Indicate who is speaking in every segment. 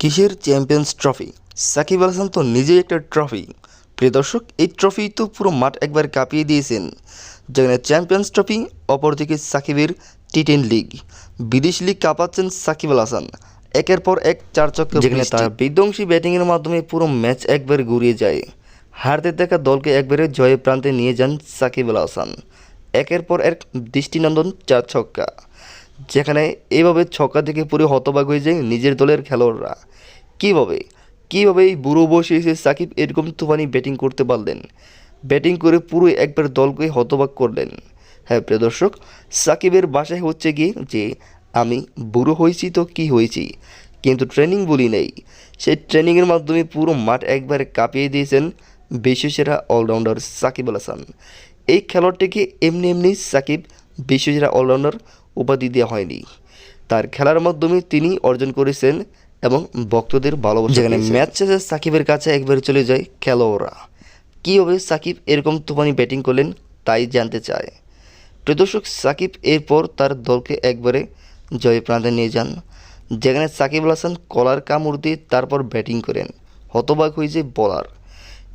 Speaker 1: কিসের champions trophy? Shakib Al Hasan তো নিজেই একটা ট্রফি। প্রিয় দর্শক এই ট্রফি তো পুরো মাঠ একবার কাঁপিয়ে দিয়েছেন। যেখানে চ্যাম্পিয়ন্স ট্রফি অপরদিকে সাকিবের টি টেন লিগ। বিদেশ লিগ কাঁপাচ্ছেন সাকিব আল হাসান। একের পর এক চার চক্র যেখানে তার বিধ্বংসী ব্যাটিংয়ের মাধ্যমে পুরো ম্যাচ একবার ঘুরিয়ে যায়। হারতে দেখা দলকে একবারে জয়ের প্রান্তে নিয়ে যান সাকিব আল হাসান। একের পর এক দৃষ্টিনন্দন চার ছক্কা। যেখানে এইভাবে ছক্কা থেকে পুরো হতবাক হয়ে যায় নিজের দলের খেলোয়াড়রা। কীভাবে? কীভাবে এই বুড়ো বসে এসে সাকিব এরকম তুফানি ব্যাটিং করতে পারলেন? ব্যাটিং করে পুরো একবার দলকে হতবাক করলেন। হ্যাঁ প্রিয় দর্শক, সাকিবের বাসায় হচ্ছে গিয়ে যে, আমি বুড়ো হয়েছি তো কি হয়েছি? কিন্তু ট্রেনিং বলি নেই। সেই ট্রেনিংয়ের মাধ্যমে পুরো মাঠ একবারে কাঁপিয়ে দিয়েছেন বিশ্বসেরা অলরাউন্ডার সাকিব আল হাসান। এই খেলোয়াড়টিকে এমনি এমনি সাকিব বিশ্বসেরা অলরাউন্ডার উপাধি দেওয়া হয়নি। তার খেলার মাধ্যমে তিনি অর্জন করেছেন এবং ভক্তদের ভালোবাসা যেখানে ম্যাচ শেষে সাকিবের কাছে একবার চলে যায় খেলোয়াড়রা। কীভাবে সাকিব এরকম তুফানি ব্যাটিং করলেন তাই জানতে চায়। প্রদর্শক সাকিব এরপর তার দলকে একবারে জয় প্রান্তে নিয়ে যান যেখানে সাকিব আল হাসান কলার কামড় দিয়ে তারপর ব্যাটিং করেন। হতবাক হয়ে যায় বলার।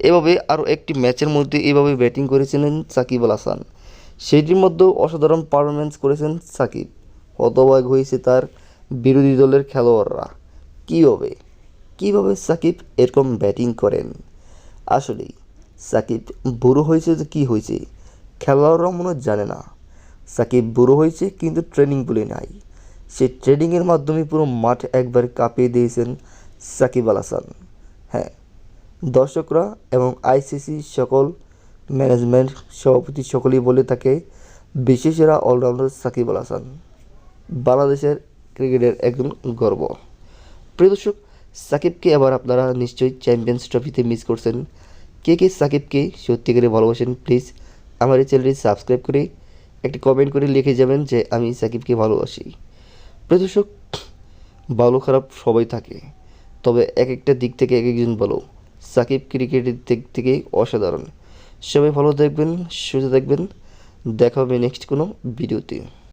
Speaker 1: এভাবে আরও একটি ম্যাচের মধ্যে এভাবে ব্যাটিং করেছিলেন সাকিব আল হাসান। সেটির মধ্যেও অসাধারণ পারফরমেন্স করেছেন সাকিব। হতবাক হয়েছে তার বিরোধী দলের খেলোয়াড়রা। কীভাবে কীভাবে সাকিব এরকম ব্যাটিং করেন? আসলেই সাকিব বুড়ো হয়েছে যে কী হয়েছে, খেলোয়াড়রা মনে জানে না। সাকিব বুড়ো হয়েছে কিন্তু ট্রেনিং বলে নাই। সে ট্রেনিংয়ের মাধ্যমে পুরো মাঠ একবার কাঁপিয়ে দিয়েছেন সাকিব আল হাসান। হ্যাঁ দর্শকরা এবং আইসিসি সকল ম্যানেজমেন্ট সভাপতি সকলেই বলে থাকে, বিশেষেরা অলরাউন্ডার সাকিব আল হাসান। বাংলাদেশের ক্রিকেটের একজন গর্ব। প্রিয় দর্শক, সাকিবকে এবার আপনারা নিশ্চয়ই চ্যাম্পিয়ন্স ট্রফিতে মিস করছেন। কে কে সাকিবকে সত্যিকারে ভালোবাসেন প্লিজ আমার এই চ্যানেলটি সাবস্ক্রাইব করে একটি কমেন্ট করে লিখে যাবেন যে, আমি সাকিবকে ভালোবাসি। প্রিয় দর্শক, ভালো খারাপ সবাই থাকে। তবে এক একটা দিক থেকে এক একজন ভালো। সাকিব ক্রিকেটের দিক থেকে অসাধারণ। সবাই ভালো দেখবেন সুস্থ দেখবেন। দেখা হবে নেক্সট কোনো ভিডিওতে।